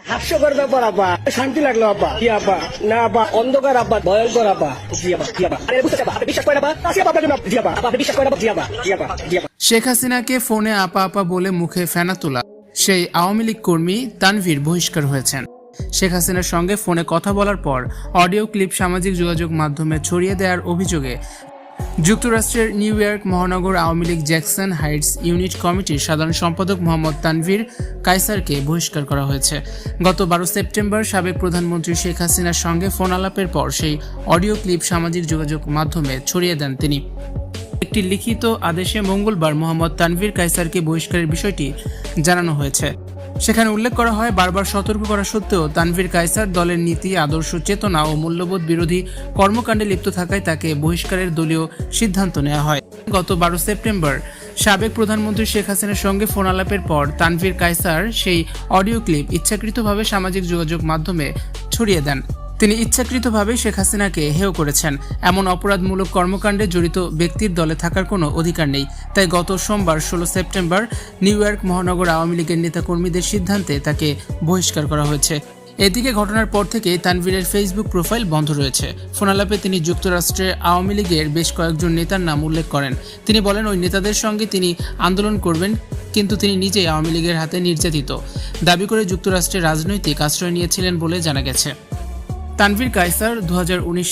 হাস্যকর ব্যাপার, আপা। শান্তি লাগল কি না অন্ধকার ভয়ঙ্কর জি আরে, বুঝতে আপনি বিশ্বাস করেন আসি জি, আপা আপা। আপনি বিশ্বাস করেন জি জি জি শেখ হাসিনাকে ফোনে আপা আপা বলে মুখে ফেনা তোলা। সেই আওয়ামী লীগ কর্মী তানভীর বহিষ্কার হয়েছেন। শেখ হাসিনার সঙ্গে ফোনে কথা বলার পর অডিও ক্লিপ সামাজিক যোগাযোগ মাধ্যমে ছড়িয়ে দেওয়ার অভিযোগে যুক্তরাষ্ট্রের নিউ ইয়র্ক মহানগর Awami League Jackson Heights unit কমিটির সাধারণ সম্পাদক মোহাম্মদ তানভীর কাইসারকে বহিষ্কার করা হয়েছে। গত বারো সেপ্টেম্বর সাবেক প্রধানমন্ত্রী শেখ হাসিনার সঙ্গে ফোন আলাপের পর সেই অডিও ক্লিপ সামাজিক যোগাযোগ মাধ্যমে ছড়িয়ে দেন তিনি। একটি লিখিত আদেশে মঙ্গলবার মোহাম্মদ তানভীর কাইসারকে বহিষ্কারের বিষয়টি জানানো হয়েছে। সেখানে উল্লেখ করা হয়, বারবার সতর্ক করা সত্ত্বেও তানভীর কাইসার দলের নীতি, আদর্শ, চেতনা ও মূল্যবোধ বিরোধী কর্মকাণ্ডে লিপ্ত থাকায় তাকে বহিষ্কারের দলীয় সিদ্ধান্ত নেওয়া হয়। গত বারো সেপ্টেম্বর, সাবেক প্রধানমন্ত্রী শেখ হাসিনার সঙ্গে ফোন আলাপের পর তানভীর কায়সার সেই অডিও ক্লিপ ইচ্ছাকৃতভাবে সামাজিক যোগাযোগ মাধ্যমে ছড়িয়ে দেন। তিনি ইচ্ছাকৃতভাবে শেখ হাসিনাকে হেয় করেছেন। এমন অপরাধমূলক কর্মকাণ্ডে জড়িত ব্যক্তির দলে থাকার কোনো অধিকার নেই। তাই গত সোমবার, ষোলো সেপ্টেম্বর, নিউ ইয়র্ক মহানগর আওয়ামী লীগের নেতাকর্মীদের সিদ্ধান্তে তাকে বহিষ্কার করা হয়েছে। এদিকে ঘটনার পর থেকে তানভীরের ফেসবুক প্রোফাইল বন্ধ রয়েছে। ফোনালাপে তিনি যুক্তরাষ্ট্রের আওয়ামী লীগের বেশ কয়েকজন নেতার নাম উল্লেখ করেন। তিনি বলেন, ওই নেতাদের সঙ্গে তিনি আন্দোলন করবেন, কিন্তু তিনি নিজেই আওয়ামী লীগের হাতে নির্যাতিত। দাবি করে যুক্তরাষ্ট্রের রাজনৈতিক আশ্রয় নিয়েছিলেন বলে জানা গেছে। তানভীর কাইসার দু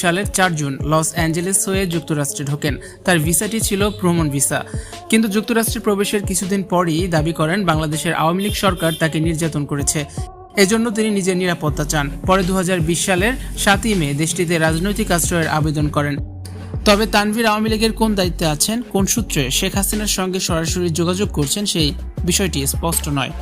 সালের চার জুন লস অ্যাঞ্জেলেস হয়ে যুক্তরাষ্ট্রে ঢোকেন। তার ভিসাটি ছিল ভ্রমণ ভিসা। কিন্তু যুক্তরাষ্ট্রে প্রবেশের কিছুদিন পরই দাবি করেন, বাংলাদেশের আওয়ামী লীগ সরকার তাকে নির্যাতন করেছে। এজন্য তিনি নিজের নিরাপত্তা চান। পরে দু হাজার বিশ সালের সাতই মে দেশটিতে রাজনৈতিক আশ্রয়ের আবেদন করেন। তবে তানভীর আওয়ামী লীগের কোন দায়িত্বে আছেন, কোন সূত্রে শেখ হাসিনার সঙ্গে সরাসরি যোগাযোগ করছেন সেই বিষয়টি স্পষ্ট নয়।